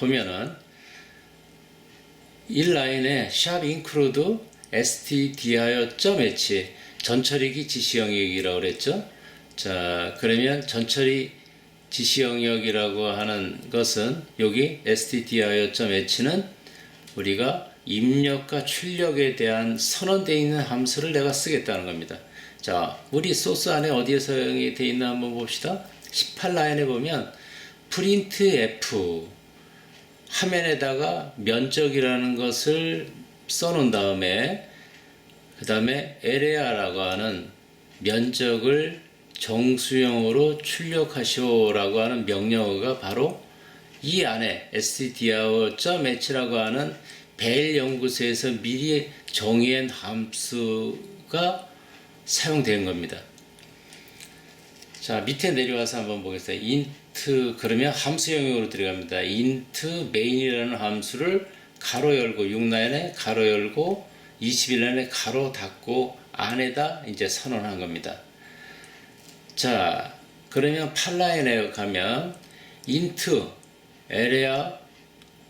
보면은 1라인에 샵 include stdio.h 전처리기 지시 영역이라고 그랬죠. 자, 그러면 전처리 지시 영역이라고 하는 것은 여기 stdio.h는 우리가 입력과 출력에 대한 선언되어 있는 함수를 내가 쓰겠다는 겁니다. 자, 우리 소스 안에 어디에 사용이 되어 있나 한번 봅시다. 18라인에 보면 print f 화면에다가 면적이라는 것을 써놓은 다음에 그 다음에 area라고 하는 면적을 정수형으로 출력하시오라고 하는 명령어가 바로 이 안에 stdio.h라고 하는 벨 연구소에서 미리 정의한 함수가 사용된 겁니다. 자 밑에 내려와서 한번 보겠습니다. Int 그러면 함수 영역으로 들어갑니다. int main이라는 함수를 가로 열고 6라인에 가로 열고 21라인에 가로 닫고 안에다 이제 선언한 겁니다. 자 그러면 8라인에 가면 int area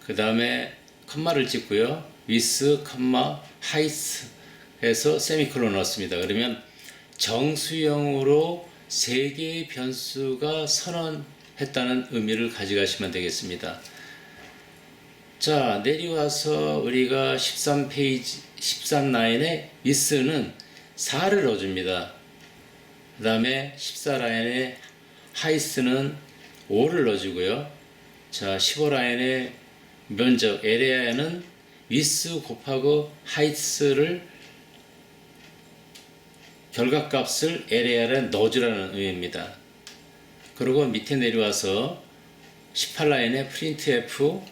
그 다음에 컴마를 찍고요. with, 컴마, height 해서 세미콜론 넣습니다. 그러면 정수형으로 세 개의 변수가 선언 했다는 의미를 가져가시면 되겠습니다. 자, 내려와서 우리가 13페이지, 13라인에 with는 4를 넣어줍니다. 그 다음에 14라인에 하이스는 5를 넣어주고요. 자, 15라인에 면적 에레아에는 위스 곱하고 하이스를 결과값을 에레아에 넣어주라는 의미입니다. 그리고 밑에 내려와서 18라인에 printf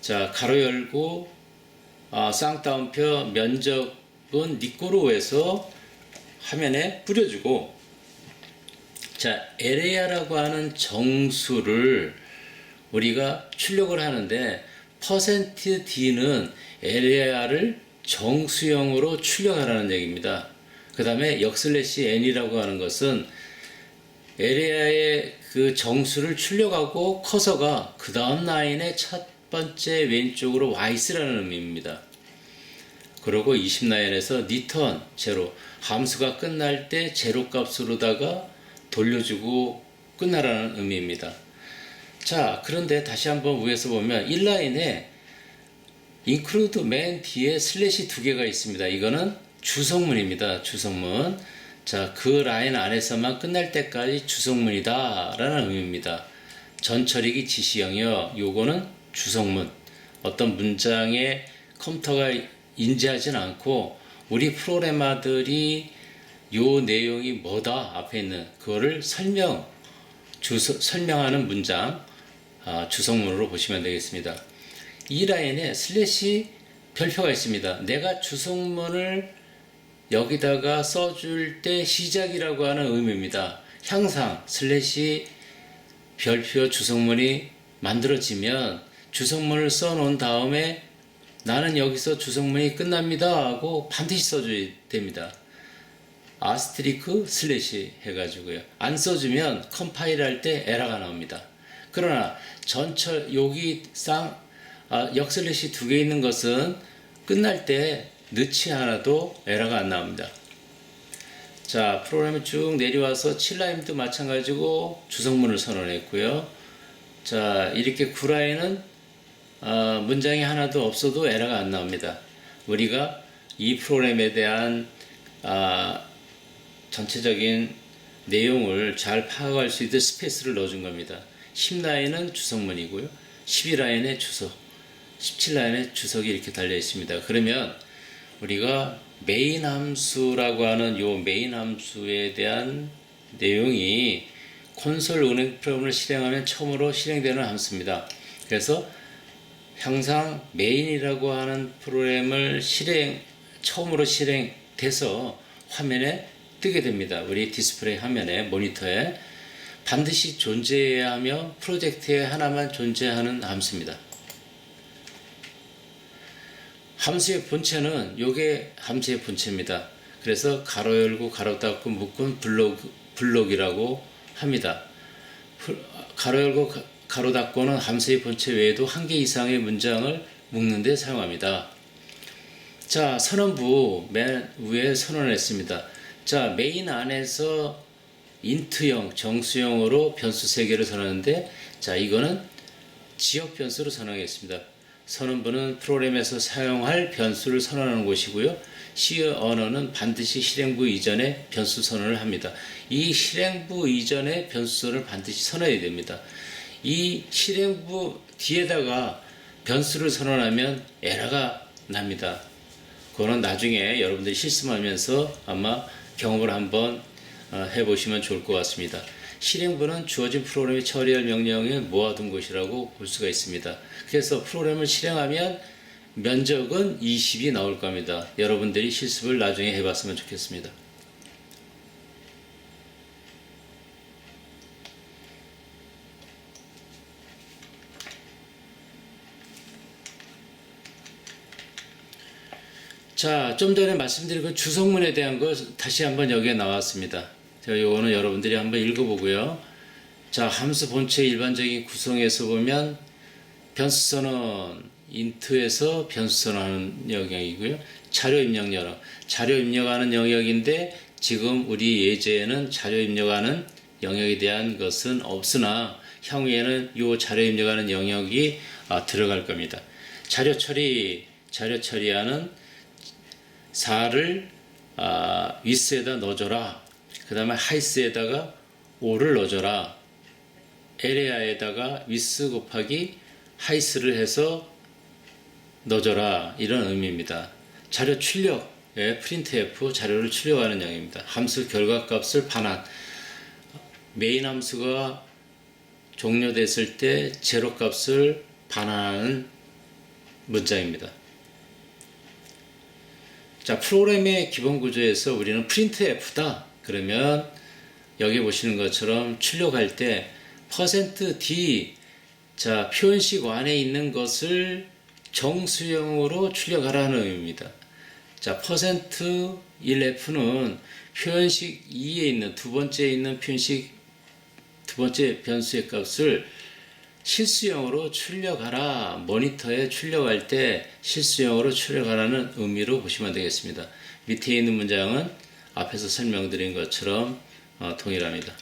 자 가로 열고 아, 쌍따옴표 면적은 니꼬로에서 화면에 뿌려주고 자 에레아라고 하는 정수를 우리가 출력을 하는데 퍼센트 %d는 에레아를 정수형으로 출력하라는 얘기입니다. 그 다음에 역슬래시 n이라고 하는 것은 에레아의 그 정수를 출력하고 커서가 그 다음 라인의 첫 번째 왼쪽으로 와 있으라는 의미입니다. 그리고 20라인에서 리턴 제로 함수가 끝날 때 제로 값으로다가 돌려주고 끝나라는 의미입니다. 자, 그런데 다시 한번 위에서 보면 1라인에 include 맨 뒤에 슬래시 두 개가 있습니다. 이거는 주성문입니다. 주성문. 자, 그 라인 안에서만 끝날 때까지 주성문이다. 라는 의미입니다. 전처리기 지시 영역, 요거는 주성문. 어떤 문장에 컴퓨터가 인지하진 않고 우리 프로그래머들이 요 내용이 뭐다 앞에 있는 그거를 설명 주소, 설명하는 문장 아, 주성문으로 보시면 되겠습니다. 이 라인에 슬래시 별표가 있습니다. 내가 주성문을 여기다가 써줄 때 시작이라고 하는 의미입니다. 항상 슬래시 별표 주성문이 만들어지면 주성문을 써놓은 다음에 나는 여기서 주성문이 끝납니다 하고 반드시 써줘야 됩니다. 아스트리크 슬래시 해가지고요. 안 써주면 컴파일 할 때 에러가 나옵니다. 그러나 전철 여기 쌍 아, 역슬래시 두 개 있는 것은 끝날 때 넣지 않아도 에러가 안 나옵니다. 자 프로그램이 쭉 내려와서 7라인도 마찬가지고 주성문을 선언했고요. 자 이렇게 9라인은 어, 문장이 하나도 없어도 에러가 안 나옵니다. 우리가 이 프로그램에 대한 아, 전체적인 내용을 잘 파악할 수 있는 스페이스를 넣어준 겁니다. 10라인은 주석문이고요. 12라인에 주석, 17라인에 주석이 이렇게 달려 있습니다. 그러면 우리가 메인 함수라고 하는 요 메인 함수에 대한 내용이 콘솔 은행 프로그램을 실행하면 처음으로 실행되는 함수입니다. 그래서 항상 메인이라고 하는 프로그램을 실행 처음으로 실행돼서 화면에 뜨게 됩니다. 우리 디스플레이 화면에 모니터에 반드시 존재해야 하며 프로젝트에 하나만 존재하는 함수입니다. 함수의 본체는 요게 함수의 본체입니다. 그래서 가로 열고 가로 닫고 묶은 블록 블록이라고 합니다. 가로 열고 가로 닫고는 함수의 본체 외에도 한 개 이상의 문장을 묶는 데 사용합니다. 자, 선언부 맨 위에 선언했습니다. 자, 메인 안에서 인트형, 정수형으로 변수 세 개를 선언하는데 자, 이거는 지역 변수로 선언하겠습니다. 선언부는 프로그램에서 사용할 변수를 선언하는 곳이고요. C 언어는 반드시 실행부 이전에 변수 선언을 합니다. 이 실행부 이전에 변수 선언을 반드시 선언해야 됩니다. 이 실행부 뒤에다가 변수를 선언하면 에러가 납니다. 그거는 나중에 여러분들이 실습하면서 아마 경험을 한번 어, 해보시면 좋을 것 같습니다. 실행부는 주어진 프로그램이 처리할 명령을 모아둔 것이라고 볼 수가 있습니다. 그래서 프로그램을 실행하면 면적은 20이 나올 겁니다. 여러분들이 실습을 나중에 해봤으면 좋겠습니다. 자, 좀 전에 말씀드린 그 주성문에 대한 거 다시 한번 여기에 나왔습니다. 자, 요거는 여러분들이 한번 읽어보고요. 자, 함수 본체의 일반적인 구성에서 보면 변수 선언, 인트에서 변수 선언하는 영역이고요. 자료 입력 영역, 자료 입력하는 영역인데 지금 우리 예제에는 자료 입력하는 영역에 대한 것은 없으나 향후에는 이 자료 입력하는 영역이 아, 들어갈 겁니다. 자료 처리, 자료 처리하는 4를 아, 위스에다 넣어줘라. 그 다음에 하이스에다가 5를 넣어줘라. 에레아에다가 위스 곱하기 하이스를 해서 넣어줘라. 이런 의미입니다. 자료 출력에 printf 자료를 출력하는 양입니다. 함수 결과값을 반환. 메인 함수가 종료됐을 때 제로 값을 반환하는 문장입니다. 자, 프로그램의 기본 구조에서 우리는 printf다. 그러면 여기 보시는 것처럼 출력할 때 %d 자, 표현식 안에 있는 것을 정수형으로 출력하라는 의미입니다. 자, %1f는 표현식 2에 있는 두 번째에 있는 표현식 두 번째 변수의 값을 실수형으로 출력하라. 모니터에 출력할 때 실수형으로 출력하라는 의미로 보시면 되겠습니다. 밑에 있는 문장은 앞에서 설명드린 것처럼 어, 동일합니다.